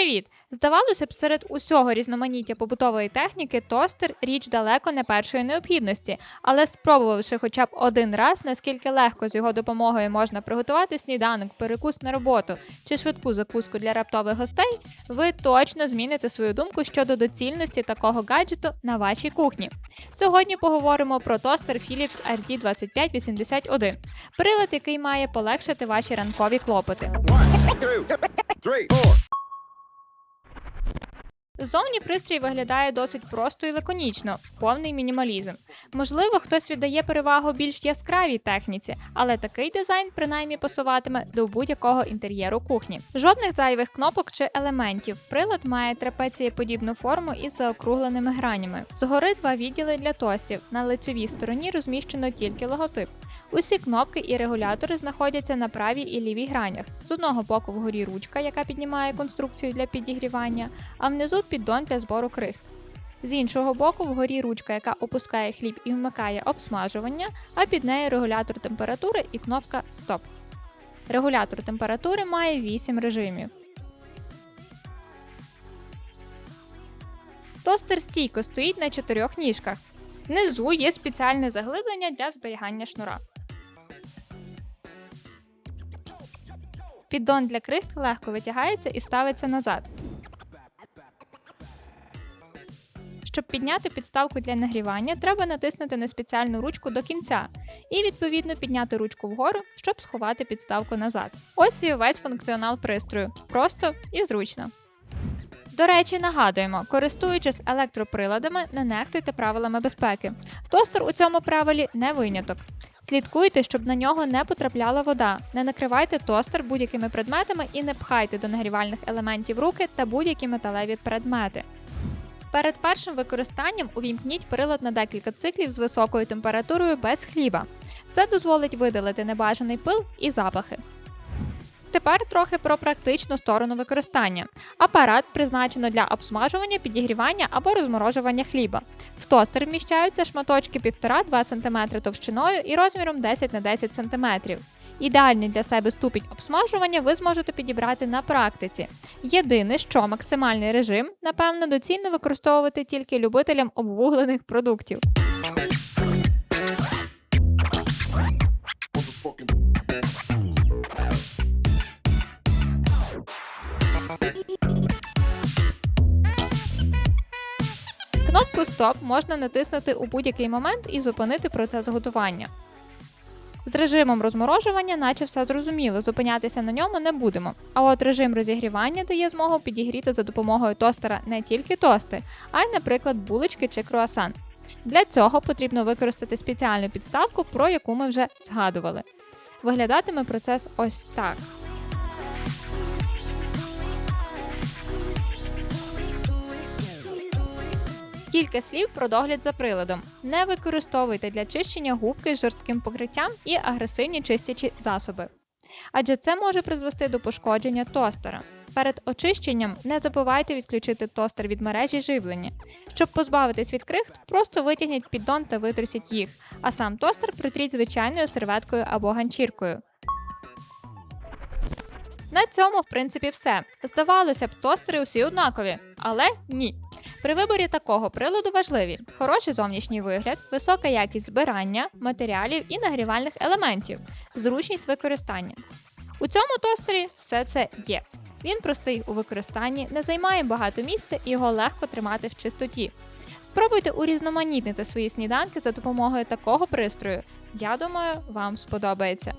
Привіт! Здавалося б, серед усього різноманіття побутової техніки тостер річ далеко не першої необхідності, але спробувавши хоча б один раз, наскільки легко з його допомогою можна приготувати сніданок, перекус на роботу чи швидку закуску для раптових гостей, ви точно зміните свою думку щодо доцільності такого гаджету на вашій кухні. Сьогодні поговоримо про тостер Philips RD2581, прилад, який має полегшити ваші ранкові клопоти. two, three, four. Ззовні пристрій виглядає досить просто і лаконічно, повний мінімалізм. Можливо, хтось віддає перевагу більш яскравій техніці, але такий дизайн принаймні пасуватиме до будь-якого інтер'єру кухні. Жодних зайвих кнопок чи елементів. Прилад має трапецієподібну форму із заокругленими гранями. Згори два відділи для тостів. На лицевій стороні розміщено тільки логотип. Усі кнопки і регулятори знаходяться на правій і лівій гранях. З одного боку вгорі ручка, яка піднімає конструкцію для підігрівання, а внизу піддон для збору крихт. З іншого боку, вгорі ручка, яка опускає хліб і вмикає обсмажування, а під нею регулятор температури і кнопка Стоп. Регулятор температури має 8 режимів. Тостер стійко стоїть на чотирьох ніжках. Внизу є спеціальне заглиблення для зберігання шнура. Піддон для крихт легко витягається і ставиться назад. Щоб підняти підставку для нагрівання, треба натиснути на спеціальну ручку до кінця і відповідно підняти ручку вгору, щоб сховати підставку назад. Ось і весь функціонал пристрою. Просто і зручно. До речі, нагадуємо, користуючись електроприладами, не нехтуйте правилами безпеки. Тостер у цьому правилі не виняток. Слідкуйте, щоб на нього не потрапляла вода. Не накривайте тостер будь-якими предметами і не пхайте до нагрівальних елементів руки та будь-які металеві предмети. Перед першим використанням увімкніть прилад на декілька циклів з високою температурою без хліба. Це дозволить видалити небажаний пил і запахи. Тепер трохи про практичну сторону використання. Апарат призначено для обсмажування, підігрівання або розморожування хліба. В тостер вміщаються шматочки 1,5-2 см товщиною і розміром 10 на 10 см. Ідеальний для себе ступінь обсмажування ви зможете підібрати на практиці. Єдине, що максимальний режим, напевно, доцільно використовувати тільки любителям обвуглених продуктів. Кнопку Стоп можна натиснути у будь-який момент і зупинити процес готування. З режимом розморожування, наче все зрозуміло, зупинятися на ньому не будемо. А от режим розігрівання дає змогу підігріти за допомогою тостера не тільки тости, а й, наприклад, булочки чи круасан. Для цього потрібно використати спеціальну підставку, про яку ми вже згадували. Виглядатиме процес ось так. Кілька слів про догляд за приладом. Не використовуйте для чищення губки з жорстким покриттям і агресивні чистячі засоби. Адже це може призвести до пошкодження тостера. Перед очищенням не забувайте відключити тостер від мережі живлення. Щоб позбавитись від крихт, просто витягніть піддон та витрусіть їх, а сам тостер притріть звичайною серветкою або ганчіркою. На цьому, в принципі, все. Здавалося б, тостери усі однакові, але ні. При виборі такого приладу важливі хороший зовнішній вигляд, висока якість збирання, матеріалів і нагрівальних елементів, зручність використання. У цьому тостері все це є. Він простий у використанні, не займає багато місця і його легко тримати в чистоті. Спробуйте урізноманітнити свої сніданки за допомогою такого пристрою. Я думаю, вам сподобається.